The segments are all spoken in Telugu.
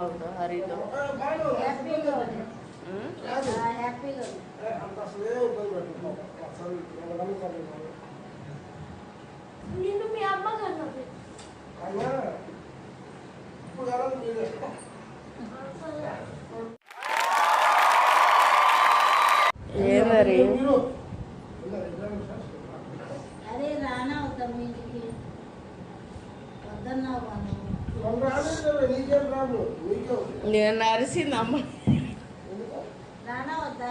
అవునా హరితో హ్యాపీగా ఉంది. ఉమ్. ఆ, హ్యాపీగా ఉంది. నిన్ను మీ అమ్మ కన్నది ఏ మరి అదే రానా వద్దాం మీ ఇంటికి వద్దన్నావు మనం నేను అరిసింది అమ్మ. రానా వద్దా?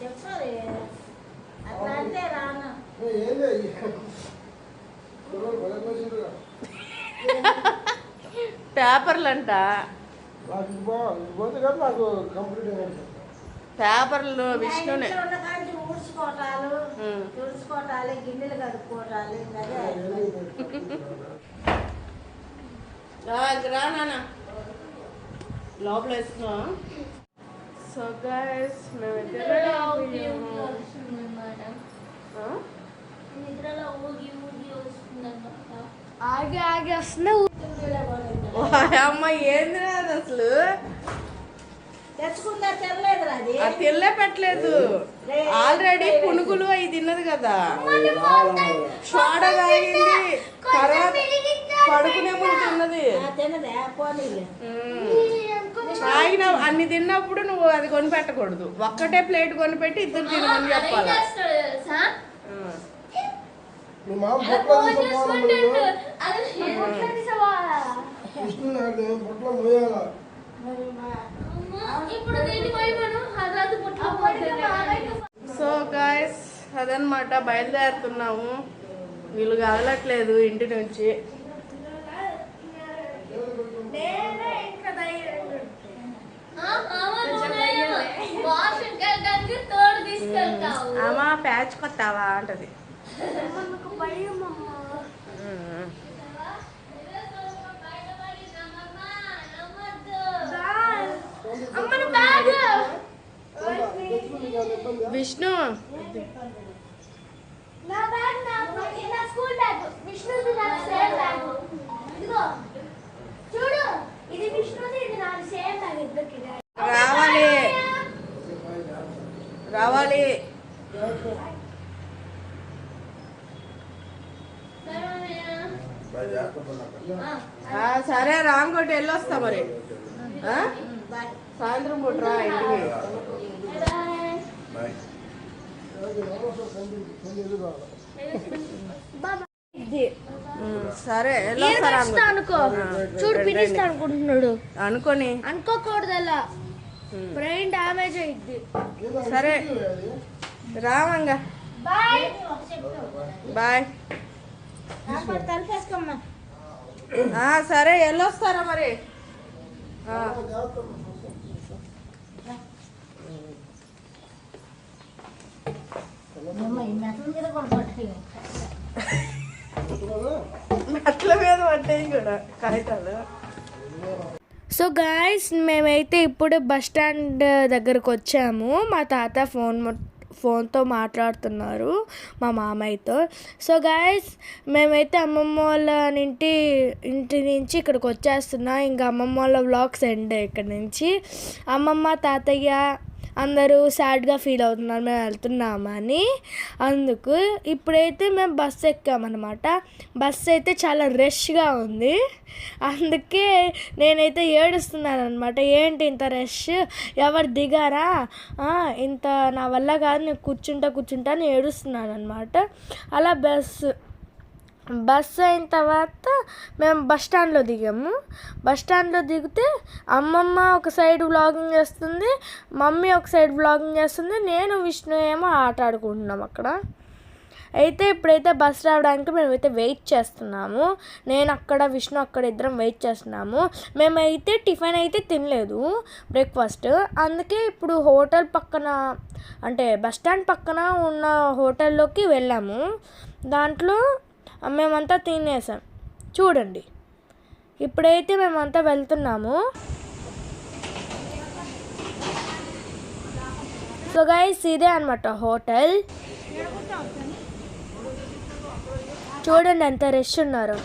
చెప్పాలి అట్లా అంటే రానా. పేపర్లు అంట పేపర్లు విష్ణునే. తుడుచుకోవటాలు గిన్నెలు కడుక్కోవటాలు ఇంకా అదే రా నాన్న లోపల సో గైస్ వస్తుందన్నమాట ఆగి ఆగి వస్తుంది అమ్మ ఏంది అసలు? తెచ్చుకుందా అది. తెల్లే పెట్టలేదు. ఆల్రెడీ పునుగులు అవి తిన్నది కదా. షాడ తాగింది. తర్వాత పడుకునే ముందు తిన్నది. తాగిన అన్ని తిన్నప్పుడు నువ్వు అది కొని పెట్టకూడదు. ఒక్కటే ప్లేట్ కొని పెట్టి ఇద్దరు తినమని చెప్పాలి. సో గాయస్ అదనమాట బయలుదేరుతున్నాము. వీళ్ళు కదలట్లేదు ఇంటి నుంచి. అమ్మ ప్యాచ్ కొత్తావా అంటది. విష్ణు నా బ్యాగ్ నా నా స్కూల్ బ్యాగ్ విష్ణుది నా సేమ్ బ్యాగ్ ఇదిగో చూడు ఇది విష్ణుది ఇది నా సేమ్ బ్యాగ్ ఇద్దరికి రావాలి రావాలి. ఆ, సరే రాంకోటి వెళ్ళొస్తా మరి. సాయంత్రం పుట్రా ఇంటికి. ఉమ్, సరే. అనుకో. చూడు. అనుకుంటున్నాడు. అనుకోని. అనుకోకూడదు బ్రెయిన్ డ్యామేజ్ అయింది సరే. రావంగా. బాయ్. బాయ్. సరే వెళ్ళొస్తారా మరి? మెట్ల మీద పట్టాయి కూడా కాగితాలు. సో గాయస్ మేమైతే ఇప్పుడు బస్ స్టాండ్ దగ్గరకు వచ్చాము. మా తాత ఫోన్ మొ- ఫోన్తో మాట్లాడుతున్నారు మా మామయ్యతో. సో గాయస్ మేమైతే అమ్మమ్మ వాళ్ళ ఇంటి ఇంటి నుంచి ఇక్కడికి వచ్చేస్తున్నాం. ఇంకా అమ్మమ్మ వాళ్ళ వ్లాగ్స్ ఎండ్ ఇక్కడ నుంచి. అమ్మమ్మ తాతయ్య అందరూ సాడ్గా ఫీల్ అవుతున్నారు మేము వెళ్తున్నామని అందుకు ఇప్పుడైతే మేము బస్సు ఎక్కామన్నమాట. బస్సు అయితే చాలా రష్గా ఉంది. అందుకే నేనైతే ఏడుస్తున్నాను అనమాట ఏంటి ఇంత రష్? ఎవరు దిగారా? ఇంత నా వల్ల కాదు నేను కూర్చుంటా కూర్చుంటా అని ఏడుస్తున్నాను అనమాట అలా బస్సు బస్సు అయిన తర్వాత మేము బస్ స్టాండ్లో దిగాము. బస్ స్టాండ్లో దిగితే అమ్మమ్మ ఒక సైడ్ వ్లాగింగ్ చేస్తుంది మమ్మీ ఒక సైడ్ వ్లాగింగ్ చేస్తుంది నేను విష్ణు ఏమో ఆట ఆడుకుంటున్నాం అక్కడ. అయితే ఇప్పుడైతే బస్ రావడానికి మేమైతే వెయిట్ చేస్తున్నాము. నేను అక్కడ విష్ణు అక్కడ ఇద్దరం వెయిట్ చేస్తున్నాము. మేమైతే టిఫిన్ అయితే తినలేదు బ్రేక్ఫాస్ట్. అందుకే ఇప్పుడు హోటల్ పక్కన అంటే బస్ స్టాండ్ పక్కన ఉన్న హోటల్లోకి వెళ్ళాము. దాంట్లో మేమంతా తినేసాం. చూడండి. ఇప్పుడైతే మేమంతా వెళ్తున్నాము. సో గైస్ ఇదే అనమాట హోటల్. చూడండి ఎంత రష్ ఉన్నారు.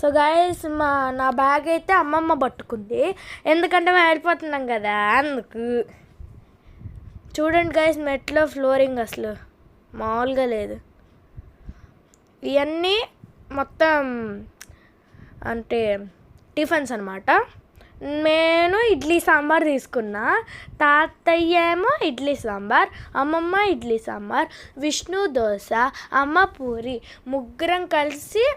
సో గాయస్ మా నా బ్యాగ్ అయితే అమ్మమ్మ పట్టుకుంది. ఎందుకంటే మేము వెళ్ళిపోతున్నాం కదా అందుకు. చూడండి గైస్ మెట్లో ఫ్లోరింగ్ అసలు. మామూలుగా లేదు. ఇవన్నీ మొత్తం అంటే టిఫిన్స్ అనమాట నేను ఇడ్లీ సాంబార్ తీసుకున్నా. తాతయ్య ఏమో ఇడ్లీ సాంబార్ అమ్మమ్మ ఇడ్లీ సాంబార్ విష్ణు దోశ అమ్మ పూరి. ముగ్గురం కలిసి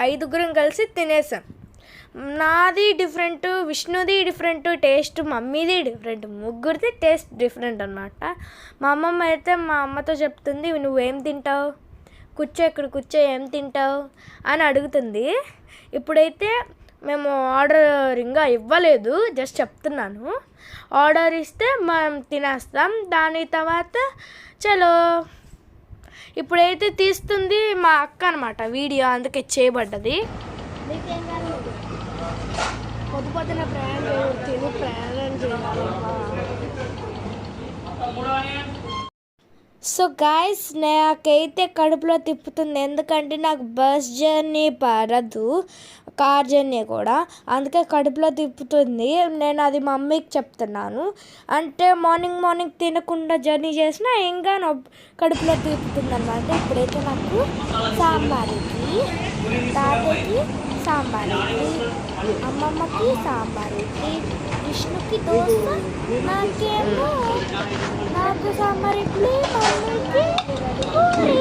ఐదుగురం కలిసి తినేసాం. నాది డిఫరెంట్ విష్ణుది డిఫరెంట్ టేస్ట్ మమ్మీది డిఫరెంట్. ముగ్గురిది టేస్ట్ డిఫరెంట్ అనమాట మా అమ్మమ్మ అయితే మా అమ్మతో చెప్తుంది నువ్వేం తింటావు? కూర్చో ఇక్కడ కూర్చో ఏం తింటావు? అని అడుగుతుంది. ఇప్పుడైతే మేము ఆర్డర్ ఇంకా ఇవ్వలేదు జస్ట్ చెప్తున్నాను. ఆర్డర్ ఇస్తే మనం తినేస్తాం. దాని తర్వాత చలో. ఇప్పుడైతే తీస్తుంది మా అక్క అనమాట వీడియో అందుకే చేయబడ్డది. పొద్దు పొద్దున ప్రయాణం తిని ప్రయాణం చేయాలి. సో గాయస్ నాకైతే కడుపులో తిప్పుతుంది. ఎందుకంటే నాకు బస్ జర్నీ పడదు. కార్ జర్నీ కూడా. అందుకే కడుపులో తిప్పుతుంది. నేను అది మమ్మీకి చెప్తున్నాను. అంటే మార్నింగ్ మార్నింగ్ తినకుండా జర్నీ చేసినా ఇంకా కడుపులో తిప్పుతుంది అనమాట ఇప్పుడైతే నాకు సాంబార్ తాతకి సాంబార్కి సాంబార్. అమ్మమ్మకి సాంబార్ విష్ణుకి దోశ నాకేమో నాకు సాంబార్ ఇడ్లీ మమ్మీకి పూరి.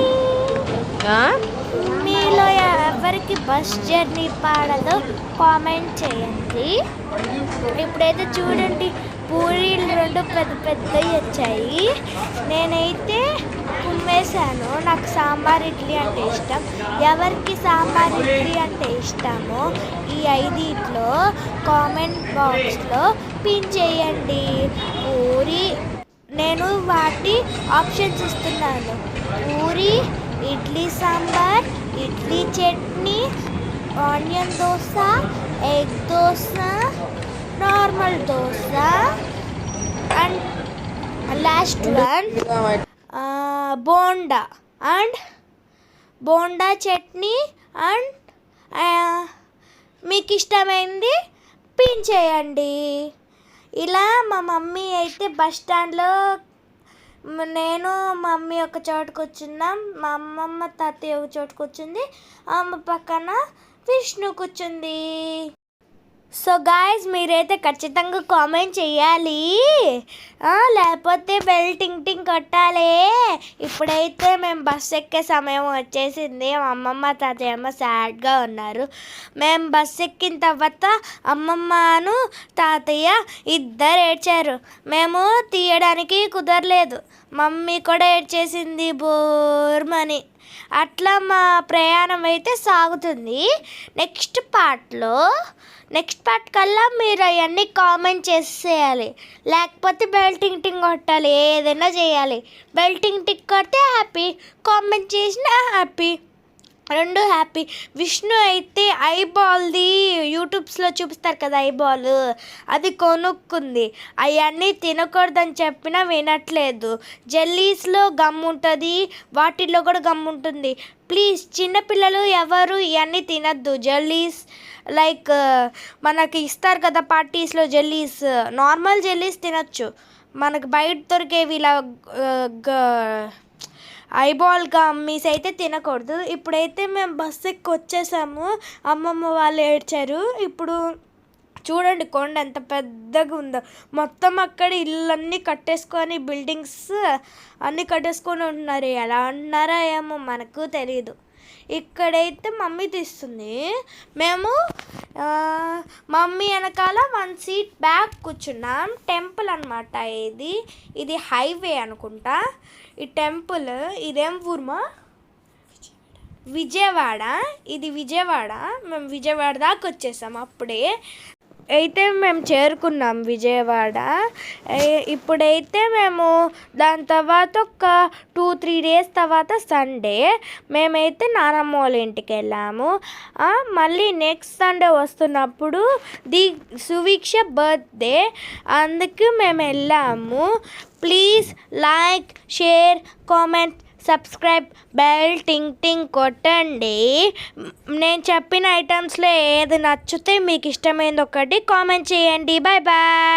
మీలో ఎవరికి బస్ జర్నీ పాడదో కామెంట్ చేయండి. ఇప్పుడైతే చూడండి పూరీలు రెండు పెద్ద పెద్దవి వచ్చాయి. నేనైతే వేసాను నాకు సాంబార్ ఇడ్లీ అంటే ఇష్టం. ఎవరికి సాంబార్ ఇడ్లీ అంటే ఇష్టమో ఈ ఐదిట్లో కామెంట్ బాక్స్లో పిన్ చేయండి. పూరి నేను వాటి ఆప్షన్స్ ఇస్తున్నాను. Puri idli sambar idli chutney onion dosa egg dosa normal dosa and last one. Bonda. And bonda chutney and మీకు ఇష్టమైంది పిన్ చేయండి. ఇలా మా మమ్మీ అయితే బస్ స్టాండ్లో నేను మా మమ్మీ ఒక చోటుకు కూర్చున్నాం మా అమ్మమ్మ తాతయ్య ఒక చోటు కూర్చుంది అమ్మ పక్కన విష్ణు కూర్చుంది. సో గాయస్ మీరైతే ఖచ్చితంగా కామెంట్ చేయాలి. లేకపోతే బెల్ టింగ్ టింగ్ కొట్టాలి. ఇప్పుడైతే మేము బస్ ఎక్కే సమయం వచ్చేసింది. మా అమ్మమ్మ తాతయ్య అమ్మ సాడ్గా ఉన్నారు. మేము బస్ ఎక్కిన తర్వాత అమ్మమ్మను తాతయ్య ఇద్దరు ఏడ్చారు. మేము తీయడానికి కుదరలేదు. మమ్మీ కూడా ఏడ్చేసింది బోర్మని. అట్లా మా ప్రయాణం అయితే సాగుతుంది. నెక్స్ట్ పార్ట్లో నెక్స్ట్ పార్ట్ కల్లా మీరు అవన్నీ కామెంట్ చేసేయాలి. లేకపోతే బెల్టింగ్ టింగ్ కొట్టాలి ఏదైనా చేయాలి. బెల్టింగ్ టిక్ కొడితే హ్యాపీ కామెంట్ చేసినా హ్యాపీ. రెండు హ్యాపీ. విష్ణు అయితే ఐబాల్ది యూట్యూబ్స్లో చూపిస్తారు కదా ఐబాల్? అది కొనుక్కుంది. అవన్నీ తినకూడదని చెప్పినా వినట్లేదు. జెల్లీస్లో గమ్ ఉంటుంది వాటిల్లో కూడా గమ్ ఉంటుంది. ప్లీజ్ చిన్నపిల్లలు ఎవరు ఇవన్నీ తినద్దు. జెల్లీస్ లైక్ మనకి ఇస్తారు కదా పార్టీస్లో జెల్లీస్ నార్మల్ జెల్లీస్ తినొచ్చు. మనకు బయట దొరికేవి ఇలా ఐబాల్ గమ్మీస్ అయితే తినకూడదు. ఇప్పుడైతే మేము బస్సు ఎక్కి వచ్చేసాము అమ్మమ్మ వాళ్ళు ఏడ్చారు. ఇప్పుడు చూడండి కొండ ఎంత పెద్దగా ఉందో. మొత్తం అక్కడ ఇళ్ళన్నీ కట్టేసుకొని బిల్డింగ్స్ అన్నీ కట్టేసుకొని ఉంటున్నారు. ఎలా ఉంటున్నారో ఏమో మనకు తెలియదు ఇక్కడైతే మమ్మీ తీస్తుంది. మేము మమ్మీ వెనకాల వన్ సీట్ బ్యాక్ కూర్చున్నాం. టెంపుల్ అనమాట ఇది. ఇది హైవే అనుకుంటా. ఈ టెంపుల్ ఇదేం ఊర్మా? విజయవాడ. ఇది విజయవాడ. మేము విజయవాడ దాకా వచ్చేసాం అప్పుడే. అయితే మేము చేరుకున్నాం విజయవాడ. ఇప్పుడైతే మేము దాని తర్వాత ఒక టూ త్రీ డేస్ తర్వాత సండే మేమైతే నానమ్మ వాళ్ళ ఇంటికి వెళ్ళాము. మళ్ళీ నెక్స్ట్ సండే వస్తున్నప్పుడు ది సువీక్ష బర్త్డే. అందుకు మేము వెళ్ళాము. Please like share comment subscribe bell ting ting కొట్టండి. నేను చెప్పిన ఐటమ్స్లో ఏది నచ్చితే మీకు ఇష్టమైనది ఒకటి కామెంట్ చేయండి. Bye bye